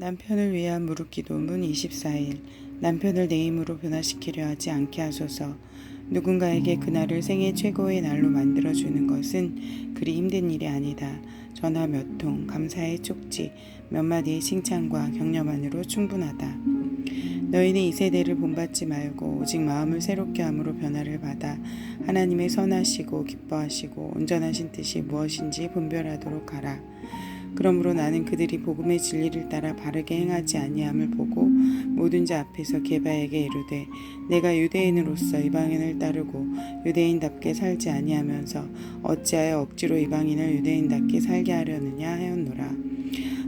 남편을 위한 무릎 기도문 24일 남편을 내 힘으로 변화시키려 하지 않게 하소서 누군가에게 그날을 생애 최고의 날로 만들어주는 것은 그리 힘든 일이 아니다. 전화 몇 통, 감사의 쪽지, 몇 마디의 칭찬과 격려만으로 충분하다. 너희는 이 세대를 본받지 말고 오직 마음을 새롭게 함으로 변화를 받아 하나님의 선하시고 기뻐하시고 온전하신 뜻이 무엇인지 분별하도록 하라. 그러므로 나는 그들이 복음의 진리를 따라 바르게 행하지 아니함을 보고 모든 자 앞에서 게바에게 이르되 내가 유대인으로서 이방인을 따르고 유대인답게 살지 아니하면서 어찌하여 억지로 이방인을 유대인답게 살게 하려느냐 하였노라.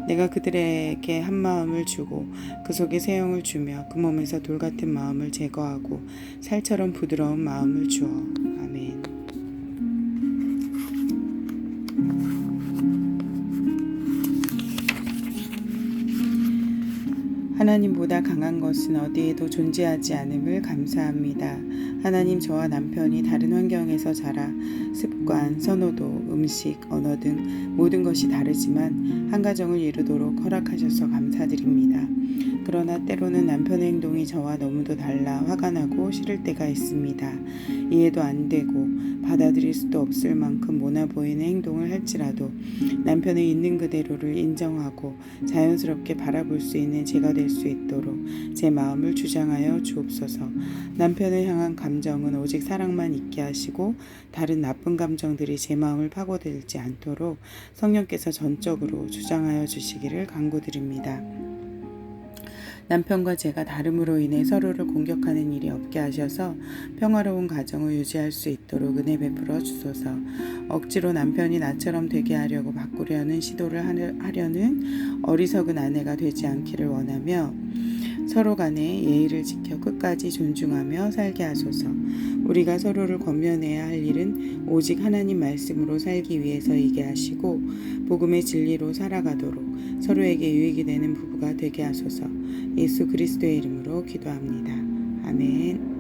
내가 그들에게 한 마음을 주고 그 속에 새 영을 주며 그 몸에서 돌 같은 마음을 제거하고 살처럼 부드러운 마음을 주어 하나님보다 강한 것은 어디에도 존재하지 않음을 감사합니다. 하나님 저와 남편이 다른 환경에서 자라 습관, 선호도, 음식, 언어 등 모든 것이 다르지만 한 가정을 이루도록 허락하셔서 감사드립니다. 그러나 때로는 남편의 행동이 저와 너무도 달라 화가 나고 싫을 때가 있습니다. 이해도 안 되고 받아들일 수도 없을 만큼 모나 보이는 행동을 할지라도 남편의 있는 그대로를 인정하고 자연스럽게 바라볼 수 있는 제가 될 수 있도록 제 마음을 주장하여 주옵소서. 남편을 향한 감정은 오직 사랑만 있게 하시고 다른 나쁜 감정들이 제 마음을 파고들지 않도록 성령께서 전적으로 주장하여 주시기를 간구드립니다. 남편과 제가 다름으로 인해 서로를 공격하는 일이 없게 하셔서 평화로운 가정을 유지할 수 있도록 은혜 베풀어 주소서. 억지로 남편이 나처럼 되게 하려고 바꾸려는 시도를 하려- 하려는 어리석은 아내가 되지 않기를 원하며 서로 간에 예의를 지켜 끝까지 존중하며 살게 하소서. 우리가 서로를 권면해야 할 일은 오직 하나님 말씀으로 살기 위해서이게 하시고 복음의 진리로 살아가도록 서로에게 유익이 되는 부부가 되게 하소서. 예수 그리스도의 이름으로 기도합니다. 아멘.